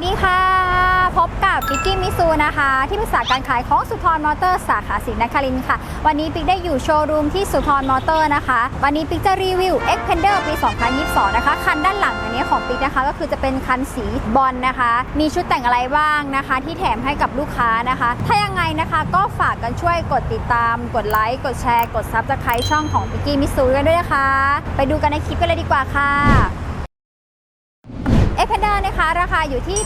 วัสดีค่ะ พบกับปิกกี้มิซูนะคะ ที่ปรึกษาการขายของสุพรมอเตอร์สาขาศรีนครินค่ะ วันนี้ปิกได้อยู่โชว์รูมที่สุพรมอเตอร์นะคะ วันนี้ปิกจะรีวิว X p e n d e r ปี 2022 นะคะ คันด้านหลังอันนี้ของปิกนะคะ ก็คือจะเป็นคันสีบอลนะคะ มีชุดแต่งอะไรบ้างนะคะ ที่แถมให้กับลูกค้านะคะ ถ้ายังไงนะคะก็ฝากกันช่วยกดติดตาม กดไลค์ กดแชร์ กดซับสไครต์ช่องของปิกกี้มิซูกันด้วยนะคะ ไปดูกันในคลิปกันเลยดีกว่าค่ะ เอฟเพนเดอร์นะคะ ราคาอยู่ที่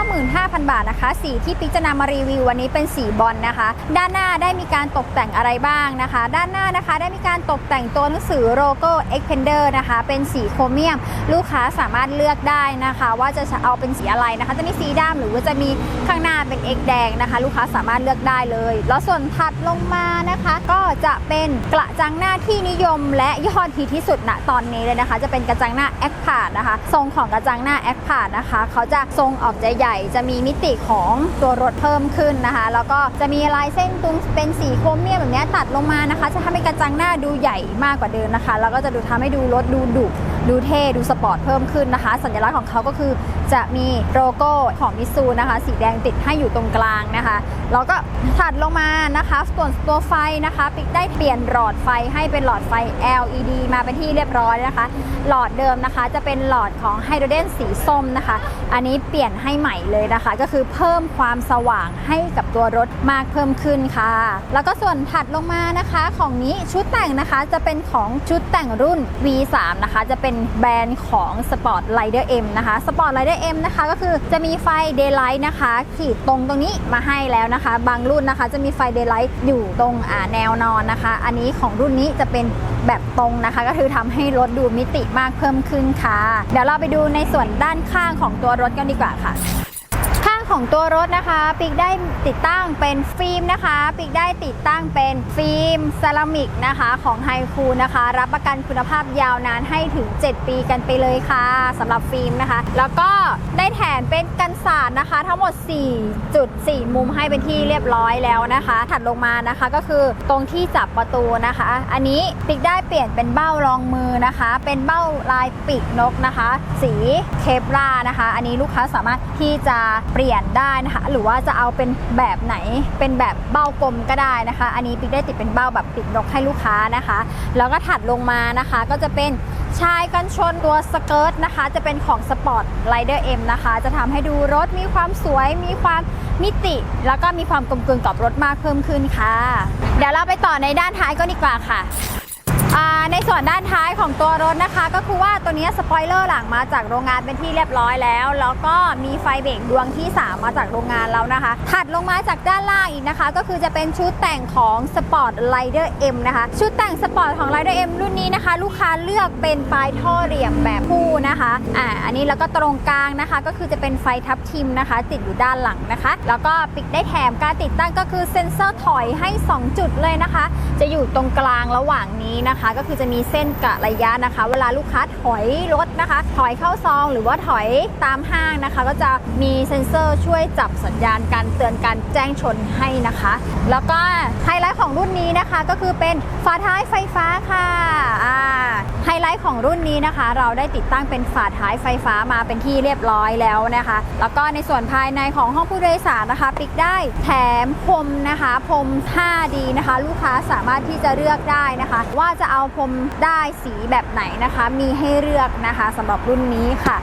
895,000 บาทนะคะ สีที่ปิ๊กจะนำมารีวิววันนี้เป็นสีบอลนะคะ ด้านหน้าได้มีการตกแต่งอะไรบ้างนะคะ ด้านหน้านะคะได้มีการตกแต่งตัวหนังสือโลโก้ e x p e n d e r นะคะ เป็นสีโครเมียม ลูกค้าสามารถเลือกได้นะคะ ว่าจะเอาเป็นสีอะไรนะคะ จะมีสีดำหรือว่าจะมีข้างหน้าเป็น X แดงนะคะ ลูกค้าสามารถเลือกได้เลย แล้วส่วนถัดลงมานะคะ ก็จะเป็นกระจังหน้าที่นิยม และยอดฮิตที่สุดณตอนนี้เลยนะคะ จะเป็นกระจังหน้า a c p a d นะคะ ทรงของกระจังหน้า a c p a d นะคะเขาจะทรงออกจะใหญ่จะมีมิติของตัวรถเพิ่มขึ้นนะคะ แล้วก็จะมีลายเส้นตรงเป็นสีโครเมียมแบบนี้ตัดลงมานะคะ จะทำให้กระจังหน้าดูใหญ่มากกว่าเดิมนะคะ แล้วก็จะดูทำให้ดูรถดูดุ ดูเท่ดูสปอร์ตเพิ่มขึ้นนะคะ สัญลักษณ์ของเขาก็คือจะมีโลโก้ของมิซูนะคะ สีแดงติดให้อยู่ตรงกลางนะคะ แล้วก็ถัดลงมานะคะ ส่วนตัวไฟนะคะปิกได้เปลี่ยนหลอดไฟให้เป็นหลอดไฟ LED มาเป็นที่เรียบร้อยนะคะ หลอดเดิมนะคะจะเป็นหลอดของไฮโดรเจนสีส้มนะคะ อันนี้เปลี่ยนให้ใหม่เลยนะคะ ก็คือเพิ่มความสว่างให้กับตัวรถมากเพิ่มขึ้นค่ะ แล้วก็ส่วนถัดลงมานะคะ ของนี้ชุดแต่งนะคะจะเป็นของชุดแต่งรุ่น V3 นะคะจะเป็นแบรนด์ของ Sport Rider M นะคะ Sport Rider M นะคะก็คือจะมีไฟ Daylight นะคะ ขีดตรงตรงนี้มาให้แล้วนะคะ บางรุ่นนะคะจะมีไฟ Daylight อยู่ตรงแนวนอนนะคะ อันนี้ของรุ่นนี้จะเป็นแบบตรงนะคะ ก็คือทำให้รถดูมิติมากเพิ่มขึ้นค่ะ เดี๋ยวเราไปดูในส่วนด้านข้างของตัวรถกันดีกว่าค่ะ ของตัวรถนะคะปิกได้ติดตั้งเป็นฟิล์มนะคะปิกได้ติดตั้งเป็นฟิล์มเซรามิกนะคะ ของไฮคูนะคะ รับประกันคุณภาพยาวนานให้ถึง 7 ปีกันไปเลยค่ะสำหรับฟิล์มนะคะ แล้วก็ได้แถมเป็นกันศาสตร์นะคะ ทั้งหมด 4 จุด 4 มุมให้เป็นที่เรียบร้อยแล้วนะคะ ถัดลงมานะคะก็คือตรงที่จับประตูนะคะ อันนี้ปิกได้เปลี่ยนเป็นเบ้ารองมือนะคะ เป็นเบ้าลายปีกนกนะคะ สีเคปลานะคะ อันนี้ลูกค้าสามารถที่จะเปลี่ยนได้นะคะ หรือว่าจะเอาเป็นแบบไหนเป็นแบบเบ้ากลมก็ได้นะคะ อันนี้ปิกได้ติดเป็นเบ้าแบบปีกนกให้ลูกค้านะคะ แล้วก็ถัดลงมานะคะ ก็จะเป็นชายกันชนตัวสเกิร์ตนะคะ จะเป็นของ Sport Rider M นะคะ จะทำให้ดูรถมีความสวยมีความมิติ แล้วก็มีความกลมกลืนกับรถมากเพิ่มขึ้นค่ะ เดี๋ยวเราไปต่อในด้านท้ายก็ดีกว่าค่ะในส่วนด้าน ของตัวรถนะคะก็คือว่าตัวนี้สปอยเลอร์หลังมาจากโรงงานเป็นที่เรียบร้อยแล้ว แล้วก็มีไฟเบรกดวงที่ 3 มาจากโรงงานแล้วนะคะ ถัดลงมาจากด้านล่างอีกนะคะ ก็คือจะเป็นชุดแต่งของ Sport Rider M นะคะ ชุดแต่งสปอร์ตของ Rider M รุ่นนี้นะคะ ลูกค้าเลือกเป็นปลายท่อเหลี่ยมแบบคู่นะคะอ่าอันนี้แล้วก็ตรงกลางนะคะ ก็คือจะเป็นไฟทับทิมนะคะ ติดอยู่ด้านหลังนะคะ แล้วก็ปิดได้แถมการติดตั้งก็คือเซ็นเซอร์ถอยให้ 2 จุดเลยนะคะ จะอยู่ตรงกลางระหว่างนี้นะคะ ก็คือจะมีเส้นกะระยะนะคะ เวลาลูกค้าถอยรถนะคะ ถอยเข้าซองหรือว่าถอยตามห้างนะคะ ก็จะมีเซ็นเซอร์ช่วยจับสัญญาณการเตือนการแจ้งชนให้นะคะ แล้วก็ไฮไลท์ของรุ่นนี้นะคะก็คือเป็นฝาท้ายไฟฟ้าค่ะไฮไลท์ของรุ่นนี้นะคะ เราได้ติดตั้งเป็นฝาท้ายไฟฟ้ามาเป็นที่เรียบร้อยแล้วนะคะ แล้วก็ในส่วนภายในของห้องผู้โดยสารนะคะ ปิกได้แถมพรมนะคะพรม 5D นะคะ ลูกค้าสามารถที่จะเลือกได้นะคะ ว่าจะเอาพรมได้สีแบบไหนนะคะ มีให้เลือกนะคะสำหรับรุ่นนี้ค่ะ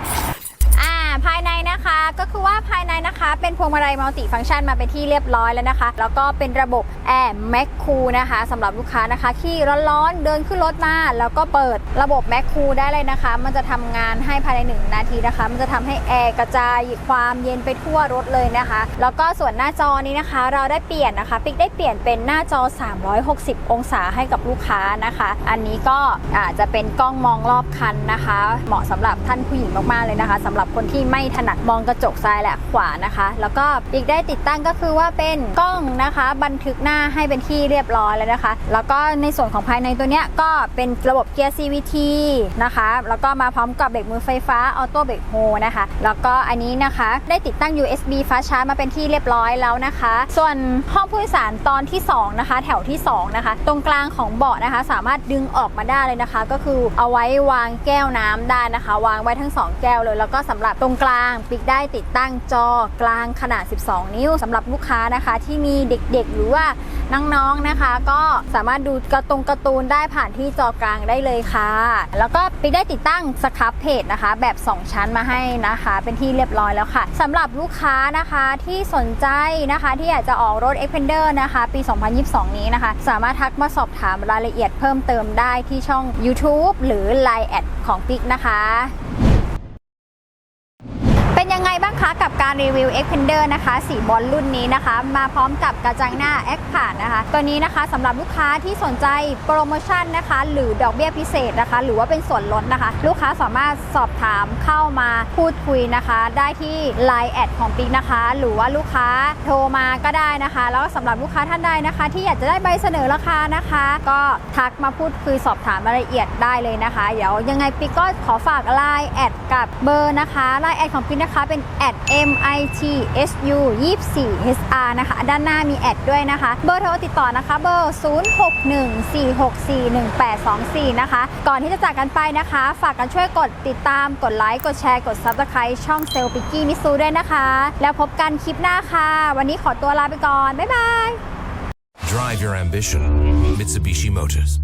อ่าภายในนะคะก็คือว่าภายในนะคะเป็นพวงมาลัยมัลติฟังก์ชันมาเป็นที่เรียบร้อยแล้วนะคะ แล้วก็เป็นระบบ แอร์แมคคูนะคะสำหรับลูกค้านะคะที่ร้อนๆเดินขึ้นรถมา แล้วก็เปิดระบบแมคคูได้เลยนะคะ มันจะทำงานให้ภายใน 1 นาทีนะคะ มันจะทำให้แอร์กระจายความเย็นไปทั่วรถเลยนะคะ แล้วก็ส่วนหน้าจอนี้นะคะ เราได้เปลี่ยนนะคะปิกได้เปลี่ยนเป็นหน้าจอ 360 องศาให้กับลูกค้านะคะ อันนี้ก็อาจจะเป็นกล้องมองรอบคันนะคะ เหมาะสำหรับท่านผู้หญิงมากๆเลยนะคะสำหรับคนที่ไม่ถนัดมองกระจกซ้ายและขวานะคะ แล้วก็อีกได้ติดตั้งก็คือว่าเป็นกล้องนะคะ บันทึกหน้าให้เป็นที่เรียบร้อยแล้วนะคะ แล้วก็ในส่วนของภายในตัวเนี้ยก็เป็นระบบเกียร์ CVT นะคะ แล้วก็มาพร้อมกับเบรกมือไฟฟ้าออโต้เบรกโฮนะคะ แล้วก็อันนี้นะคะได้ติดตั้ง USB fast charge มาเป็นที่เรียบร้อยแล้วนะคะ ส่วนห้องผู้โดยสารตอนที่ 2 นะคะ แถวที่ 2 นะคะ ตรงกลางของเบาะนะคะ สามารถดึงออกมาได้เลยนะคะ ก็คือเอาไว้วางแก้วน้ำได้นะคะ วางไว้ทั้ง 2 แก้วเลย แล้วก็สำหรับตรงกลางปิกได้ติดตั้งจอกลางขนาด 12 นิ้วสำหรับลูกค้านะคะ ที่มีเด็กๆ หรือว่าน้องๆนะคะ ก็สามารถดูกระตรงการ์ตูนได้ผ่านที่จอกลางได้เลยค่ะ แล้วก็ปิ๊กได้ติดตั้งสครับเพจนะคะ แบบ 2 ชั้นมาให้นะคะ เป็นที่เรียบร้อยแล้วค่ะสำหรับลูกค้านะคะที่สนใจนะคะที่อยากจะออกรถ e x p e n d e r นะคะ ปี 2022 นี้นะคะ สามารถทักมาสอบถามรายละเอียดเพิ่มเติมได้ที่ช่อง YouTube หรือ Line แอดของปิ๊กนะคะ เป็น ยังไงบ้างคะกับการรีวิว e x p e n d e r นะคะสีบอลรุ่นนี้นะคะ มาพร้อมกับกระจังหน้า X ผ่านนะคะ ตัวนี้นะคะสำหรับลูกค้าที่สนใจโปรโมชั่นนะคะ หรือดอกเบี้ยพิเศษนะคะ หรือว่าเป็นส่วนลดนะคะ ลูกค้าสามารถสอบถามเข้ามาพูดคุยนะคะ ได้ที่ Line แอดของปิ๊กนะคะ หรือว่าลูกค้าโทรมาก็ได้นะคะ แล้วสำหรับลูกค้าท่านใดนะคะ ที่อยากจะได้ใบเสนอราคานะคะ ก็ทักมาพูดคุยสอบถามรายละเอียดได้เลยนะคะเดี๋ยวยังไงปิ๊กก็ขอฝาก Line แอดกับเบอร์นะคะ Line แอดของปิ๊กนะคะเป็นแอด mitsu 24 hr นะคะ ด้านหน้ามีแอดด้วยนะคะ เบอร์โทรติดต่อนะคะ เบอร์ 0614641824 นะคะ ก่อนที่จะจากกันไปนะคะ ฝากกันช่วยกดติดตาม กดไลค์ กดแชร์ กด Subscribe ช่องเซลปิกกี้มิซูด้วยนะคะ แล้วพบกันคลิปหน้าค่ะ วันนี้ขอตัวลาไปก่อน บ๊ายบาย Drive your ambition. Mitsubishi Motors.